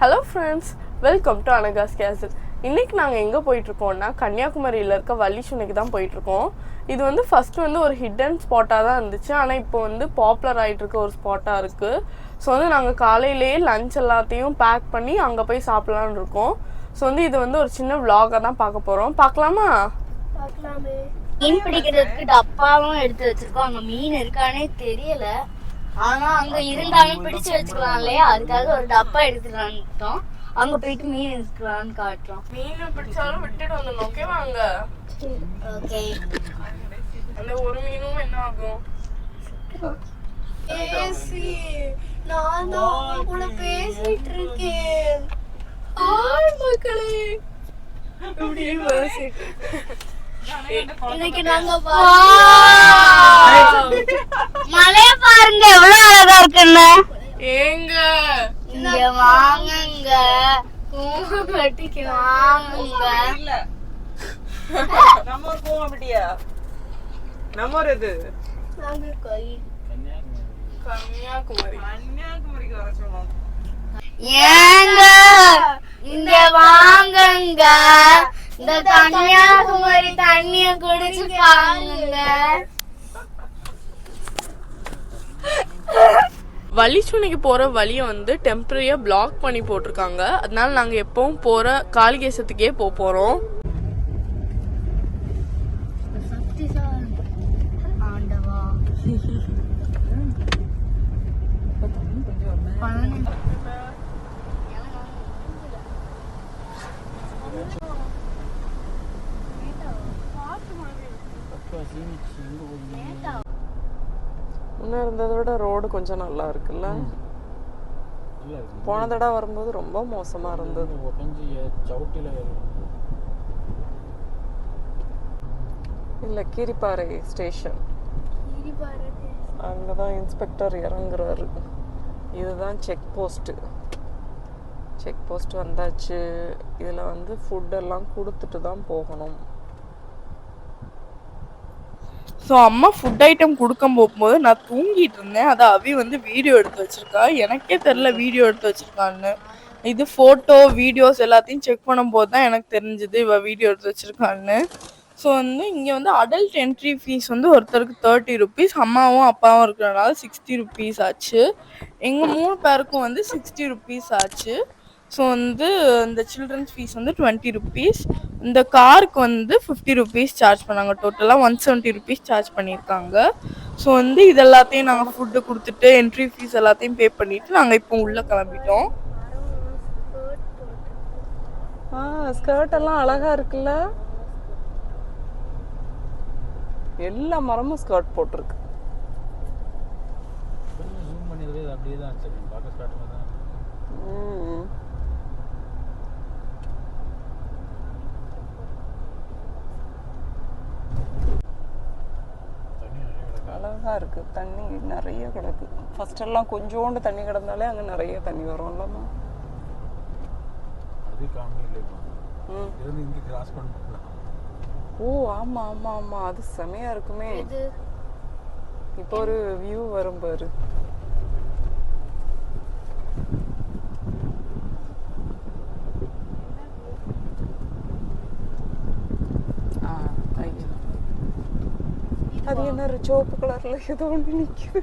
Hello friends welcome to Anaga's castle இன்னைக்கு நாங்கள் எங்கே போயிட்டுருக்கோம்னா கன்னியாகுமரியில் இருக்க வள்ளிச்சுனைக்கு தான் போயிட்டுருக்கோம். இது வந்து ஃபஸ்ட்டு வந்து ஒரு ஹிடன் ஸ்பாட்டாக தான் இருந்துச்சு. ஆனால் இப்போ வந்து பாப்புலர் ஆகிட்டு இருக்க ஒரு ஸ்பாட்டாக இருக்குது ஸோ வந்து நாங்கள் காலையிலேயே லஞ்ச் எல்லாத்தையும் பேக் பண்ணி அங்கே போய் சாப்பிட்லான்னு இருக்கோம். ஸோ வந்து இது வந்து ஒரு சின்ன vlog-ஆ தான் பார்க்க போகிறோம் பார்க்கலாமா. மீன் பிடிக்கிறதுக்கு டப்பாவும் எடுத்து வச்சிருக்கோம். அங்கே மீன் இருக்கானே தெரியலை. ஆனா அங்க இருந்தாலும் பிடிச்சு வச்சுக்கலாம் இல்லையா? அதுக்காக ஒரு டப்பா எடுத்துட்டு அங்க போயிட்டு மீன் இருக்கலாம்னு காட்டுறோம். மீன் பிடிச்சாலும் விட்டுட்டு வந்துடணும் ஓகேவா அங்கே? ஓகே. அந்த ஒரு மீனும் என்ன ஆகும்? நான் தான் கூட பேசிட்டு இருக்கேன். மக்களே. இப்படியே பேசிட்டு இன்னைக்கு நாங்க மலைய பாருங்க எவ்வளவு அழகா இருக்குன்னு. ஏங்க. இங்க வாங்குங்க. கூம்பட்டிக்கு வாங்குங்க. நம்ம போக மாட்டியா நம்ம நாங்க கை கன்னியாகுமரி. கன்னியாகுமரிக்கு வர சொன்னோம். ஏங்க இங்க வாங்குங்க. இந்த கன்னியாகுமரி தண்ணிய குடிச்சு பாருங்க. வள்ளிச்சுனைக்கு போற வழியை வந்து டெம்பரரியா பிளாக் பண்ணி போட்டிருக்காங்க. அதனால நாங்க எப்பவும் போற காளிகேசத்துக்கே போக போறோம். ஆண்டவா. முன்ன இருந்ததை விட ரோடு கொஞ்சம் நல்லா இருக்குல்ல? போன தடவை வரும்போது ரொம்ப மோசமா இருந்தது. இல்ல கீரிப்பாறை ஸ்டேஷன் அங்கதான் இன்ஸ்பெக்டர் இறங்குறாரு. இதுதான் செக் போஸ்ட் செக் போஸ்ட் வந்தாச்சு. இதுல வந்து ஃபுட் எல்லாம் கொடுத்துட்டு தான் போகணும். ஸோ அம்மா ஃபுட் ஐட்டம் கொடுக்க போகும்போது நான் தூங்கிட்டு இருந்தேன் அதை அவி வந்து வீடியோ எடுத்து வச்சிருக்கா. எனக்கே தெரில வீடியோ எடுத்து வச்சிருக்கான்னு. இது ஃபோட்டோ வீடியோஸ் எல்லாத்தையும் செக் பண்ணும்போது தான் எனக்கு தெரிஞ்சுது இவள் வீடியோ எடுத்து வச்சிருக்கான்னு. ஸோ வந்து இங்கே வந்து அடல்ட் என்ட்ரி ஃபீஸ் வந்து ஒருத்தருக்கு தேர்ட்டி ருபீஸ் அம்மாவும் அப்பாவும் இருக்கிறனால சிக்ஸ்டி ருபீஸ் ஆச்சு. எங்கள் மூணு பேருக்கும் வந்து சிக்ஸ்டி ருபீஸ் ஆச்சு. ஸோ வந்து இந்த சில்ட்ரன்ஸ் ஃபீஸ் வந்து டுவெண்ட்டி ருபீஸ் இந்த காருக்கு வந்து ஃபிஃப்டி ருபீஸ் சார்ஜ் பண்ணாங்க. டோட்டலாக ஒன் செவன்ட்டி ருபீஸ் சார்ஜ் பண்ணியிருக்காங்க. ஸோ வந்து இது எல்லாத்தையும் நாங்கள் ஃபுட்டு கொடுத்துட்டு என்ட்ரி ஃபீஸ் எல்லாத்தையும் பே பண்ணிட்டு நாங்கள் இப்போ உள்ளே கிளம்பிட்டோம். ஆ ஸ்கர்ட் எல்லாம் அழகா இருக்குல்ல? எல்லா மரமும் ஸ்கர்ட் போட்டிருக்கு. ஜூம் பண்ணியதுலேயே அது அப்படியே தான் பார்க்க ஸ்டார்ட் பண்ணதான் ம். கிடக்கு அழகா இருக்கு. தண்ணி நிறைய கிடக்கு. ஃபர்ஸ்ட் எல்லாம் கொஞ்சோண்டு தண்ணி கிடந்தாலே அங்க நிறைய தண்ணி வரும்லம்மா அது காமெடி இல்லை இப்போ. ம். இருந்து இங்கே கிராஸ் பண்ண ஓ ஆமா ஆமா ஆமா. அது செமையா இருக்குமே. இது இப்போ ஒரு வியூ வரும் பாரு ஆ, ஐயோ. அது என்ன ஒரு சிவப்பு கலர்ல ஏதோ ஒண்ணு நிக்குது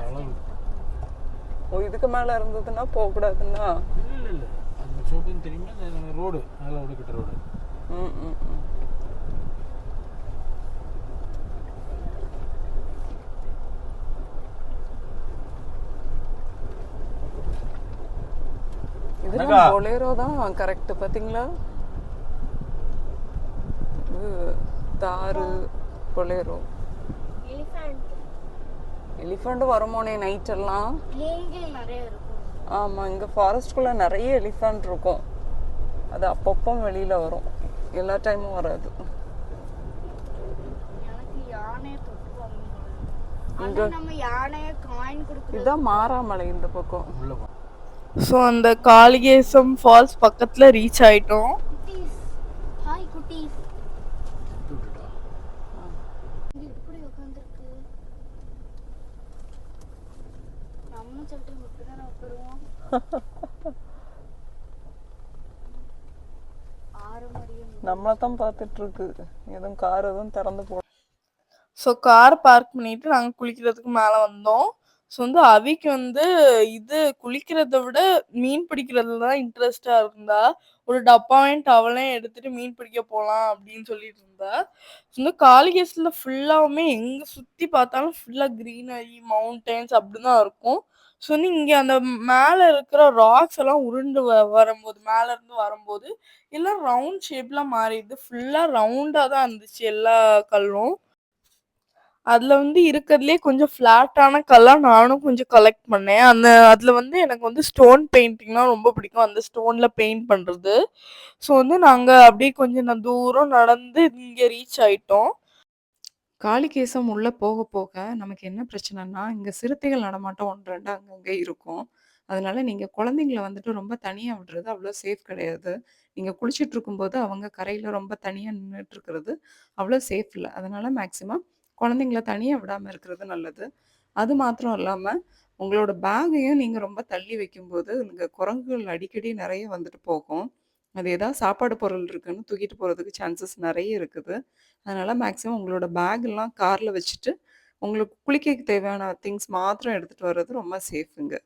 அளவு ஓ இதுக்கு மேல இருந்ததுன்னா போக கூடாதுன்னா தெரியுமா அந்த ரோடு மேலே ஒடுக்கிட்ட ரோடு ம், ம், ம். இதெல்லாம் அழகா. பொலேரோ தான் கரெக்ட் பாத்தீங்களா இது பொலேரோ எலிஃபண்ட். வருமோனே நைட் எல்லாம். மூங்கில் நிறைய இருக்கும். ஆமா இங்க ஃபாரஸ்ட்குள்ள நிறைய எலிஃபண்ட் இருக்கும். அது அப்பப்போ வெளியில வரும். எல்லா டைமும் வராது. இதுதான் மாறாமலை இந்த பக்கம். ஸோ அந்த காளிகேசம் ஃபால்ஸ் பக்கத்துல ரீச் ஆயிட்டோம். குட்டீஸ். ஹாய் குட்டீஸ். நம்மளும் சில நம்மளை தான் பார்த்துட்டு இருக்கு எதுவும் கார் எதுவும் திறந்து போ ஸோ கார் பார்க் பண்ணிட்டு நாங்கள் குளிக்கிறதுக்கு மேலே வந்தோம். ஸோ வந்து அவிக்கு வந்து இது குளிக்கிறதை விட மீன் பிடிக்கிறதுல தான் இன்ட்ரெஸ்டாக இருந்தா. ஒரு டப்பாவையும் டவலையும் எடுத்துட்டு மீன் பிடிக்க போகலாம் அப்படின்னு சொல்லிட்டு இருந்தா. ஸோ வந்து காலிகேஸில் ஃபுல்லாகவுமே எங்கே சுற்றி பார்த்தாலும் ஃபுல்லாக க்ரீனரி மவுண்டன்ஸ் அப்படி தான் இருக்கும். ஸோ வந்து இங்க அந்த மேல இருக்கிற ராக்ஸ் எல்லாம் உருண்டு வ- வரும்போது மேல இருந்து வரும்போது எல்லாம் ரவுண்ட் ஷேப்லாம் மாறிடுது. ஃபுல்லா ரவுண்டா தான் இருந்துச்சு எல்லா கல்லும். அதுல வந்து இருக்கிறதுலே கொஞ்சம் ஃபிளாட்டான கல்லாக நானும் கொஞ்சம் கலெக்ட் பண்ணேன். அந்த அதுல வந்து எனக்கு வந்து ஸ்டோன் பெயிண்டிங்னா ரொம்ப பிடிக்கும். அந்த ஸ்டோன்ல பெயிண்ட் பண்றது. ஸோ வந்து நாங்க அப்படியே கொஞ்சம் தூரம் நடந்து இங்க ரீச் ஆயிட்டோம். காளிகேசம் உள்ள போக போக நமக்கு என்ன பிரச்சனைன்னா, இங்க சிறுத்தைகள் நடமாட்டம் ஒன்று ரெண்டு அங்கங்கே இருக்கும். அதனால நீங்க குழந்தைங்கள வந்துட்டு ரொம்ப தனியா விடுறது அவ்வளோ சேஃப் கிடையாது. நீங்க குளிச்சுட்டு இருக்கும்போது அவங்க கரையில ரொம்ப தனியா நின்னுட்டு இருக்கிறது அவ்வளோ சேஃப் இல்லை அதனால மேக்சிமம் குழந்தைங்கள தனியா விடாம இருக்கிறது நல்லது. அது மாத்திரம் இல்லாம, உங்களோட பேகையும் நீங்க ரொம்ப தள்ளி வைக்கும்போது, இங்க குரங்குகள் அடிக்கடி நிறைய வந்துட்டு போகும். அது ஏதாவது சாப்பாடு பொருள் இருக்குன்னு தூக்கிட்டு போறதுக்கு சான்சஸ் நெறைய இருக்குது. அதனால மேக்ஸிமம் உங்களோட பேக்லாம் கார்ல வச்சுட்டு, உங்களுக்கு குளிக்கக்கு தேவையான திங்ஸ் மாத்திரம் எடுத்துட்டு வர்றது ரொம்ப சேஃப்ங்க.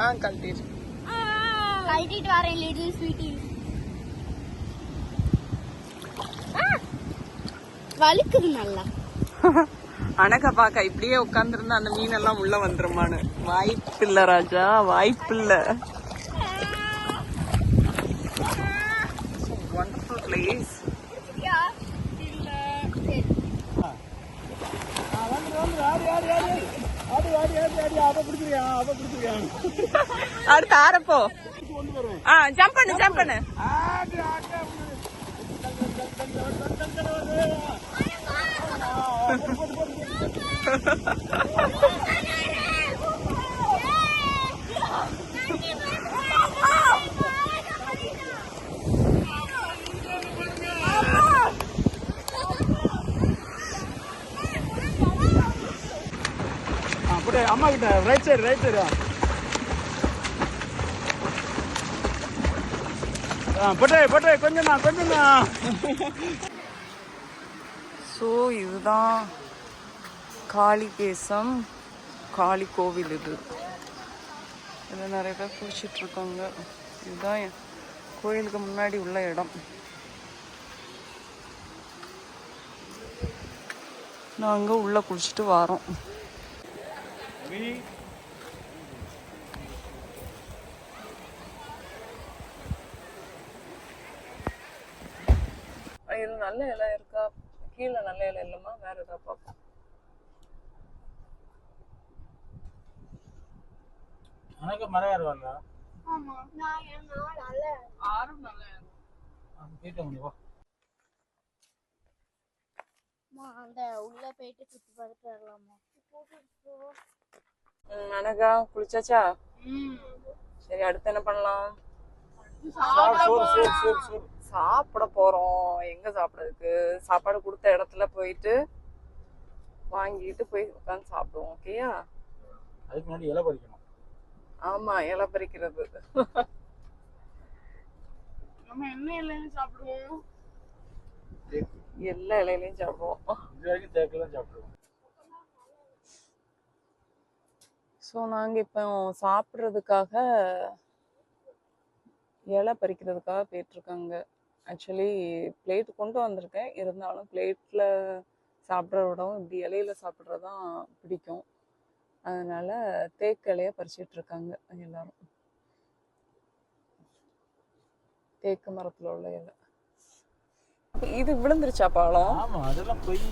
ஆ கழட்டிடு கழட்டிட்டு வரேன் லிட்டில் ஸ்வீட்டி வலிக்குது நல்லா அணக்க பாக்க இப்படியே உட்காந்துருந்தா அந்த மீன் எல்லாம் உள்ள வந்துருமான்னு. வாய்ப்பு இல்ல ராஜா வாய்ப்பு இல்ல வண்டர்ஃபுல் பிளேஸ் அடுத்து ஆரப்போ ஆ ஜம்ப் பண்ணு ஜம்ப் பண்ணு. அப்படியே அம்மா கிட்ட ரைட் சைடு ரைட் சைடு பட்டே பட்டே கொஞ்சம் தான் கொஞ்சம் தான் ஸோ இதுதான் காளிகேசம் காளி கோவில் இது. இதில் நிறைய பேர் குளிச்சிட்டு இருக்காங்க இதுதான் கோயிலுக்கு முன்னாடி உள்ள இடம். நாங்கள் உள்ளே குளிச்சுட்டு வரோம். இது நல்ல இலை இருக்கா? கீழே நல்ல இலை இல்லைம்மா வேற ஏதாவது பார்ப்போம். எனக்கு மறையாரு வரல ஆமா நான் நல்ல ஆறும் நல்லா கேட்க முடியும் அந்த உள்ள போயிட்டு சுத்தி பார்த்துட்டு வரலாமா? அனகா குளிச்சாச்சா? சரி அடுத்து என்ன பண்ணலாம்? சாப்பிட போறோம். எங்க சாப்பிடறதுக்கு? சாப்பாடு கொடுத்த இடத்துல போயிட்டு வாங்கிட்டு போய் உட்காந்து சாப்பிடுவோம் ஓகேயா அதுக்கு முன்னாடி இலை பறிக்கணும். ஆமா இலை பறிக்கிறது. நம்ம என்ன இல்லைன்னு சாப்பிடுவோம்? எல்லா இலையிலையும் சாப்பிடுவோம். இது வரைக்கும் தேக்கில் தான் சாப்பிடுவோம். ஸோ நாங்கள் இப்போ சாப்பிட்றதுக்காக இலை பறிக்கிறதுக்காக போயிட்டுருக்காங்க ஆக்சுவலி பிளேட் கொண்டு வந்திருக்கேன். இருந்தாலும் பிளேட்டில் சாப்பிட்றத விடவும் இப்படி இலையில சாப்பிட்றது தான் பிடிக்கும். அதனால தேக்கு இலையை பறிச்சிட்டு இருக்காங்க எல்லாரும். தேக்கு மரத்தில் உள்ள இலை. இது விழுந்துருச்சா பாலம் அதெல்லாம் பொய்.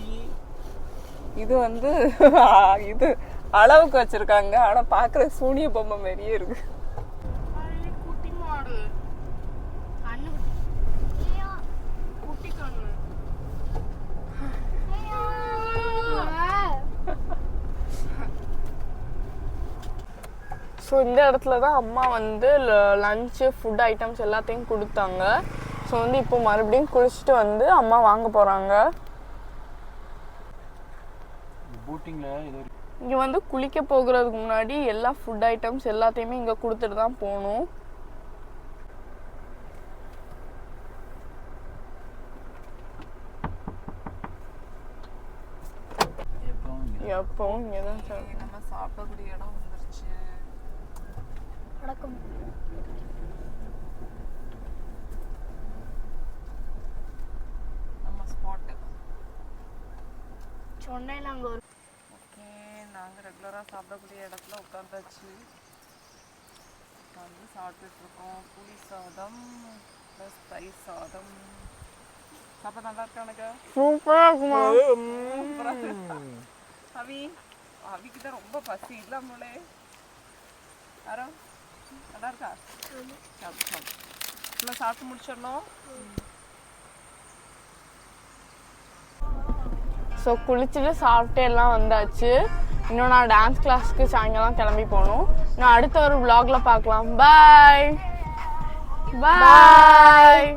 இது வந்து இது அளவுக்கு வச்சிருக்காங்க. ஆனா பாக்குற சூனிய பொம்மை மாதிரியே இருக்கு குட்டி மாடு கண்ணு குட்டி கண்ணு ஸோ இந்த இடத்துல தான் அம்மா வந்து லஞ்சு ஃபுட் ஐட்டம்ஸ் எல்லாத்தையும் கொடுத்தாங்க. ஸோ வந்து இப்போ மறுபடியும் குளிச்சுட்டு வந்து அம்மா வாங்க போகிறாங்க இங்கே வந்து குளிக்க போகிறதுக்கு முன்னாடி எல்லா ஃபுட் ஐட்டம்ஸ் எல்லாத்தையுமே இங்கே கொடுத்துட்டு தான் போகணும். எப்பவும் இங்க தான் சாப்பிடக்கூடிய இடம் வணக்கம் நம்ம ஸ்பாட்டு சொன்னேன் நாங்க ஒரு ஓகே நாங்கள் ரெகுலராக சாப்பிடக்கூடிய இடத்துல உட்காந்தாச்சு. உட்காந்து சாப்பிட்டுட்டு இருக்கோம் புளி சாதம் ப்ளஸ் தயிர் சாதம். சாப்பிட நல்லா இருக்கா எனக்கு சூப்பராக இருக்குமா? அவி அவிக்கு தான் ரொம்ப பசி இல்லாமலே யாரோ? நல்லா இருக்கா சாப்பிடு சாப்பிடு ஃபுல்லாக சாப்பிட்டு முடிச்சிடணும். ஸோ குளிச்சுட்டு சாப்பிட்டு எல்லாம் வந்தாச்சு. இன்னும் நான் டான்ஸ் கிளாஸ்க்கு சாயங்காலம் கிளம்பி போகணும். நான் அடுத்த ஒரு vlogல பார்க்கலாம். பாய் பாய்